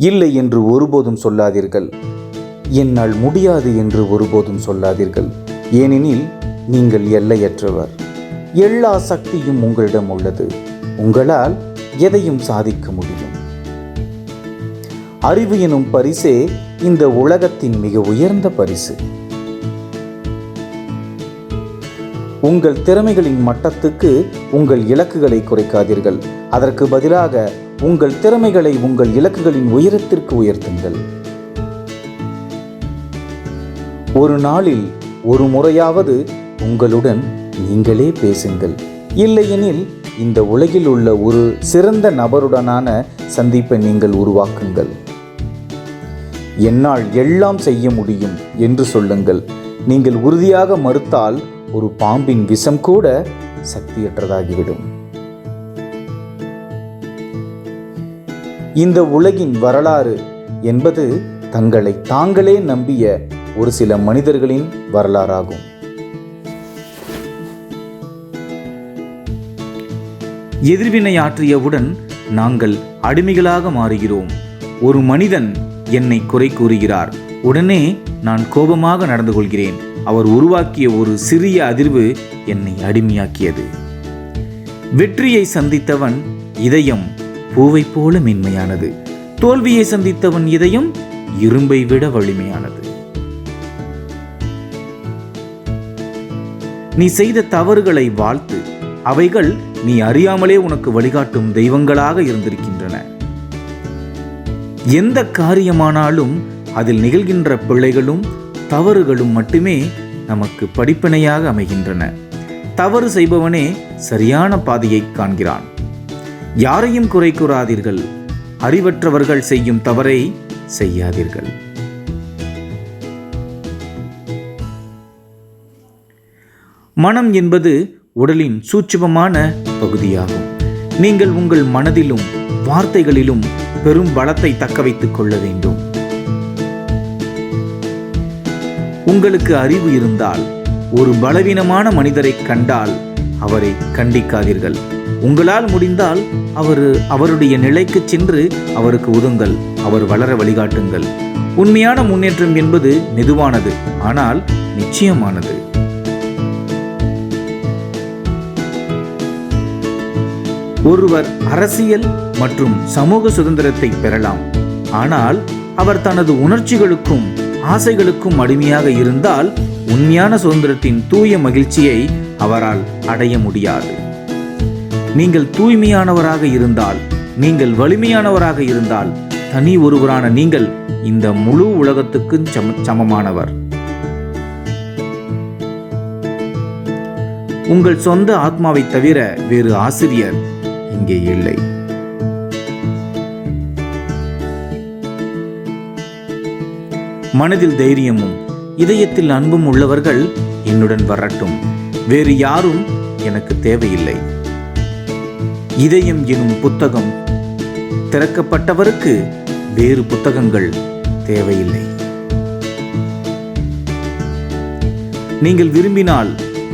இல்லை என்று ஒருபோதும் சொல்லாதீர்கள். என்னால் முடியாது என்று ஒருபோதும் சொல்லாதீர்கள். ஏனெனில் நீங்கள் எல்லையற்றவர். எல்லா சக்தியும் உங்களிடம் உள்ளது. உங்களால் எதையும் சாதிக்க முடியும். அறிவு எனும் பரிசே இந்த உலகத்தின் மிக உயர்ந்த பரிசு. உங்கள் திறமைகளின் மட்டத்துக்கு உங்கள் இலக்குகளை குறைக்காதீர்கள். அதற்கு பதிலாக உங்கள் திறமைகளை உங்கள் இலக்குகளின் உயரத்திற்கு உயர்த்துங்கள். ஒரு நாளில் ஒரு முறையாவது உங்களுடன் நீங்களே பேசுங்கள். இல்லையெனில் இந்த உலகில் உள்ள ஒரு சிறந்த நபருடனான சந்திப்பை நீங்கள் உருவாக்குங்கள். என்னால் எல்லாம் செய்ய முடியும் என்று சொல்லுங்கள். நீங்கள் உறுதியாக மறுத்தால் ஒரு பாம்பின் விஷம் கூட சக்தியற்றதாகிவிடும். இந்த உலகின் வரலாறு என்பது தங்களை தாங்களே நம்பிய ஒரு சில மனிதர்களின் வரலாறாகும். எதிர்வினை ஆற்றியவுடன் நாங்கள் அடிமைகளாக மாறுகிறோம். ஒரு மனிதன் என்னை குறை கூறுகிறார். உடனே நான் கோபமாக நடந்து கொள்கிறேன். அவர் உருவாக்கிய ஒரு சிறிய அதிர்வு என்னை அடிமையாக்கியது. வெற்றியை சந்தித்தவன் இதயம் பூவைப் போல மென்மையானது. தோல்வியை சந்தித்தவன் இதயம் இரும்பை விட வலிமையானது. நீ செய்த தவறுகளை வாழ்த்து அவைகள் நீ அறியாமலே உனக்கு வழிகாட்டும் தெய்வங்களாக இருந்திருக்கின்றன. எந்த காரியமானாலும் அதில் நிகழ்கின்ற பிழைகளும் தவறுகளும் மட்டுமே நமக்கு படிப்பினையாக அமைகின்றன. தவறு செய்பவனே சரியான பாதையை காண்கிறான். யாரையும் குறை கூறாதீர்கள். அறிவற்றவர்கள் செய்யும் தவறை செய்யாதீர்கள். மனம் என்பது உடலின் சூட்சுமமான பகுதியாகும். நீங்கள் உங்கள் மனதிலும் வார்த்தைகளிலும் பெரும் பலத்தை தக்க வைத்துக் கொள்ள வேண்டும். உங்களுக்கு அறிவு இருந்தால் ஒரு பலவீனமான மனிதரை கண்டால் அவரை கண்டிக்காதீர்கள். உங்களால் முடிந்தால் அவர் அவருடைய நிலைக்கு சென்று அவருக்கு உதுங்கள் அவர் வளர வழிகாட்டுங்கள். உண்மையான முன்னேற்றம் என்பது மெதுவானது ஆனால் நிச்சயமானது. ஒருவர் அரசியல் மற்றும் சமூக சுதந்திரத்தை பெறலாம். ஆனால் அவர் தனது உணர்ச்சிகளுக்கும் ஆசைகளுக்கும் அடிமையாக இருந்தால் உண்மையான சுதந்திரத்தின் தூய மகிழ்ச்சியை அவரால் அடைய முடியாது. நீங்கள் தூய்மையானவராக இருந்தால் நீங்கள் வலிமையானவராக இருந்தால் தனி ஒருவரான நீங்கள் இந்த முழு உலகத்துக்கு சம சமமானவர். உங்கள் சொந்த ஆத்மாவை தவிர வேறு ஆசிரியர் இங்கே இல்லை. மனதில் தைரியமும் இதயத்தில் அன்பும் உள்ளவர்கள் என்னுடன் வரட்டும். வேறு யாரும் எனக்கு தேவையில்லை. இதயம் எனும் புத்தகம். திறக்கப்பட்டவருக்கு வேறு புத்தகங்கள் தேவையில்லை. நீங்கள் விரும்பினால்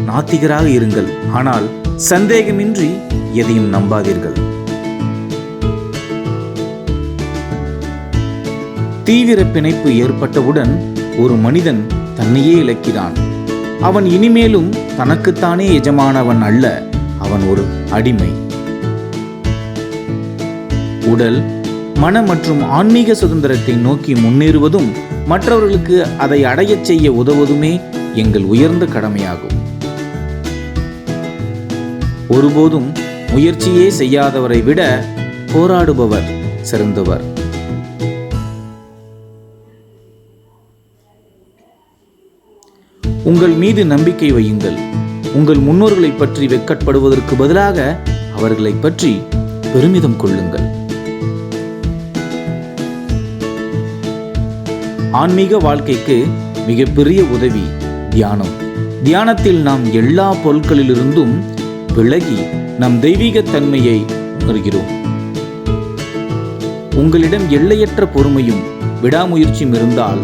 நாத்திகராக இருங்கள். ஆனால் சந்தேகமின்றி எதையும் நம்பாதீர்கள். தீவிர பிணைப்பு ஏற்பட்டவுடன் ஒரு மனிதன் தன்னையே இழக்கிறான். அவன் இனிமேலும் தனக்குத்தானே எஜமானவன் அல்ல. அவன் ஒரு அடிமை. உடல் மன மற்றும் ஆன்மீக சுதந்திரத்தை நோக்கி முன்னேறுவதும் மற்றவர்களுக்கு அதை அடையச் செய்ய உதவுவதுமே எங்கள் உயர்ந்த கடமையாகும். ஒருபோதும் முயற்சியே செய்யாதவரை விட போராடுபவர் சிறந்தவர். உங்கள் மீது நம்பிக்கை வையுங்கள். உங்கள் முன்னோர்களை பற்றி வெட்கப்படுவதற்கு பதிலாக அவர்களை பற்றி பெருமிதம் கொள்ளுங்கள். ஆன்மீக வாழ்க்கைக்கு மிகப்பெரிய உதவி தியானம். தியானத்தில் நாம் எல்லா பொருட்களிலிருந்தும் விலகி நம் தெய்வீக தன்மையை உணர்கிறோம். உங்களிடம் எல்லையற்ற பொறுமையும் விடாமுயற்சியும் இருந்தால்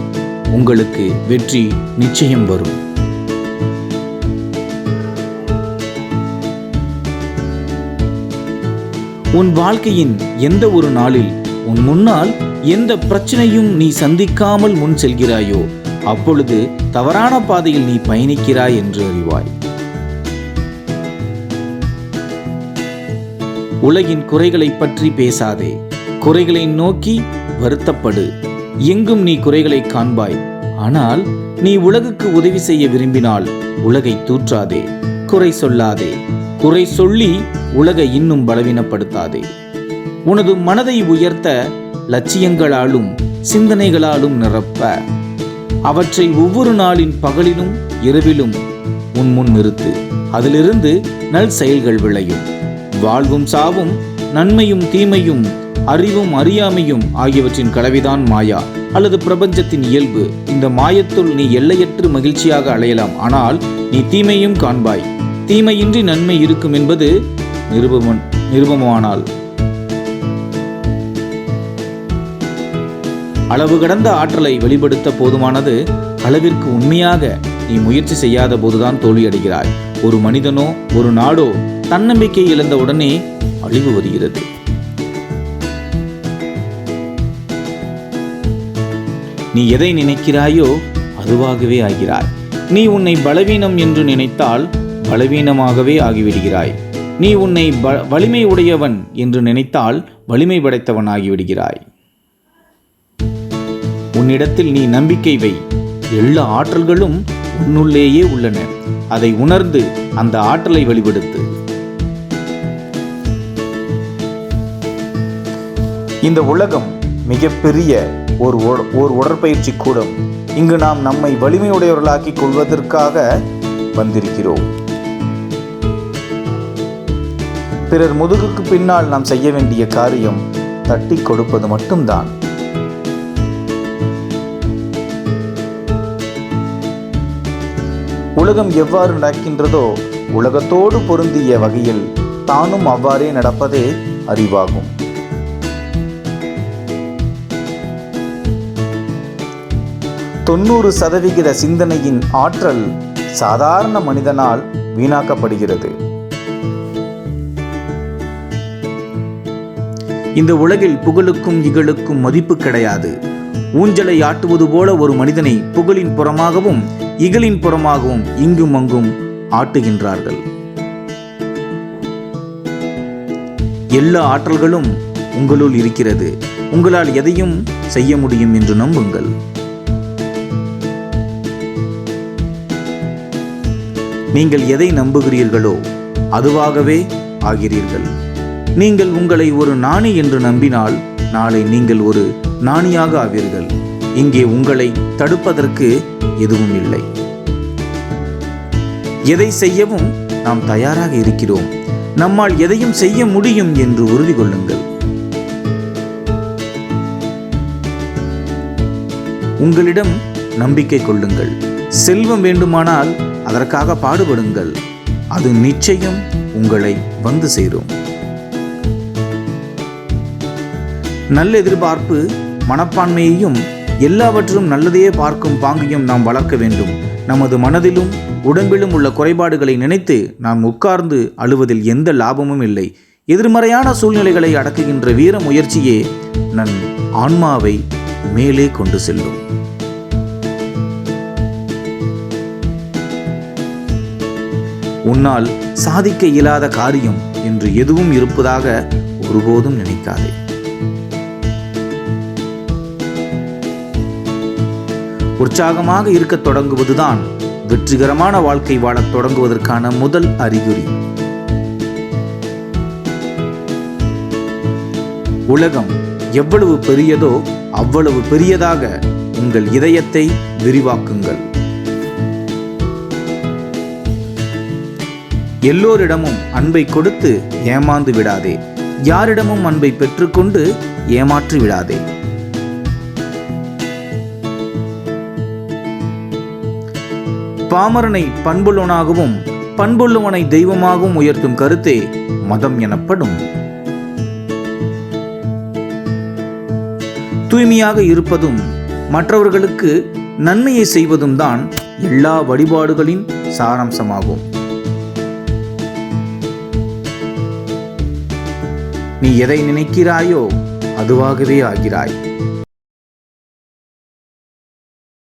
உங்களுக்கு வெற்றி நிச்சயம் வரும். உன் வாழ்க்கையின் எந்த ஒரு நாளில் உன் முன்னால் எந்த பிரச்சனையும் நீ சந்திக்காமல் முன் செல்கிறாயோ அப்பொழுது தவறான பாதையில் நீ பயணிக்கிறாய் என்று அறிவாய். உலகின் குறைகளைப் பற்றி பேசாதே. குறைகளை நோக்கி வருத்தப்படு. எங்கும் நீ குறைகளை காண்பாய். ஆனால் நீ உலகுக்கு உதவி செய்ய விரும்பினால் உலகை தூற்றாதே. குறை சொல்லாதே. குறை சொல்லி உலகை இன்னும் பலவீனப்படுத்தாதே. உனது மனதை உயர்த்த லட்சியங்களாலும் சிந்தனைகளாலும் நிரப்ப. அவற்றை ஒவ்வொரு நாளின் பகலிலும் இரவிலும் உன் முன் நிறுத்து. அதிலிருந்து நல் செயல்கள் விளையும். வாழ்வும் சாவும் நன்மையும் தீமையும் அறிவும் அறியாமையும் ஆகியவற்றின் கலவைதான் மாயா அல்லது பிரபஞ்சத்தின் இயல்பு. இந்த மாயத்துள் நீ எல்லையற்று மகிழ்ச்சியாக அலையலாம். ஆனால் நீ தீமையும் காண்பாய். தீமையின்றி நன்மை இருக்கும் என்பது நிருபமன் நிருபமானால். அளவு கடந்த ஆற்றலை வெளிப்படுத்த போதுமானது அளவிற்கு உண்மையாக நீ முயற்சி செய்யாத போதுதான் தோல்வியடைகிறாய் ஒரு மனிதனோ ஒரு நாடோ தன்னம்பிக்கை இழந்த உடனே அழிவு வருகிறது. நீ எதை நினைக்கிறாயோ அதுவாகவே ஆகிறாய். நீ உன்னை பலவீனம் என்று நினைத்தால் பலவீனமாகவே ஆகிவிடுகிறாய். நீ உன்னை ப வலிமை உடையவன் என்று நினைத்தால் வலிமை படைத்தவன் ஆகிவிடுகிறாய் உன்னிடத்தில் நீ நம்பிக்கை வை. எல்லா ஆற்றல்களும் உன்னுள்ளேயே உள்ளன. அதை உணர்ந்து அந்த ஆற்றலை வெளிப்படுத்து இந்த உலகம் மிகப்பெரிய ஒரு ஒரு உடற்பயிற்சி கூடம். இங்கு நாம் நம்மை வலிமையுடையவர்களாக்கிக் கொள்வதற்காக வந்திருக்கிறோம். பிறர் முதுகுக்கு பின்னால் நாம் செய்ய வேண்டிய காரியம் தட்டி கொடுப்பது மட்டும்தான். உலகம் எவ்வாறு நடக்கின்றதோ உலகத்தோடு பொருந்திய வகையில் தானும் அவ்வாறே நடப்பதே அறிவாகும். தொண்ணூறு சதவிகித சிந்தனையின் ஆற்றல் சாதாரண மனிதனால் வீணாக்கப்படுகிறது. இந்த உலகில் புகழுக்கும் இகழுக்கும் மதிப்பு கிடையாது. ஊஞ்சலை ஆட்டுவது போல ஒரு மனிதனை புகழின் புறமாகவும் இகலின் புறமாகவும் இங்கும் அங்கும் ஆட்டுகின்றார்கள். எல்லா ஆற்றல்களும் உங்களுள் இருக்கிறது. உங்களால் எதையும் செய்ய முடியும் என்று நம்புங்கள். நீங்கள் எதை நம்புகிறீர்களோ அதுவாகவே ஆகிறீர்கள். நீங்கள் உங்களை ஒரு நாணி என்று நம்பினால் நாளை நீங்கள் ஒரு நாணியாக ஆவீர்கள். இங்கே உங்களை தடுப்பதற்கு எதுவும் இல்லை. எதை செய்யவும் நாம் தயாராக இருக்கிறோம். நம்மால் எதையும் செய்ய முடியும் என்று உறுதி கொள்ளுங்கள். உங்களிடம் நம்பிக்கை கொள்ளுங்கள். செல்வம் வேண்டுமானால் அதற்காக பாடுபடுங்கள். அது நிச்சயம் உங்களை வந்து சேரும். நல்ல எதிர்பார்ப்பு மனப்பான்மையையும் எல்லாவற்றிலும் நல்லதையே பார்க்கும் பாங்கையும் நாம் வளர்க்க வேண்டும். நமது மனதிலும் உடம்பிலும் உள்ள குறைபாடுகளை நினைத்து நாம் உட்கார்ந்து அழுவதில் எந்த லாபமும் இல்லை. எதிர்மறையான சூழ்நிலைகளை அடக்குகின்ற வீர முயற்சியே நன் ஆன்மாவை மேலே கொண்டு செல்லும். உன்னால் சாதிக்க இயலாத காரியம் என்று எதுவும் இருப்பதாக ஒருபோதும் நினைக்காதே. உற்சாகமாக இருக்க தொடங்குவதுதான் வெற்றிகரமான வாழ்க்கை வாழத் தொடங்குவதற்கான முதல் அறிகுறி. உலகம் எவ்வளவு பெரியதோ அவ்வளவு பெரியதாக உங்கள் இதயத்தை விரிவாக்குங்கள். எல்லோரிடமும் அன்பை கொடுத்து ஏமாந்து விடாதே. யாரிடமும் அன்பை பெற்றுக்கொண்டு ஏமாற்றி விடாதே. பாமரனை பண்புள்ளவனாகவும் பண்புள்ளவனை தெய்வமாகவும் உயர்த்தும் கருத்தே மதம் எனப்படும். தூய்மையாக இருப்பதும் மற்றவர்களுக்கு நன்மையை செய்வதும் தான் எல்லா வழிபாடுகளின் சாராம்சமாகும். நீ எதை நினைக்கிறாயோ அதுவாகவே ஆகிறாய்.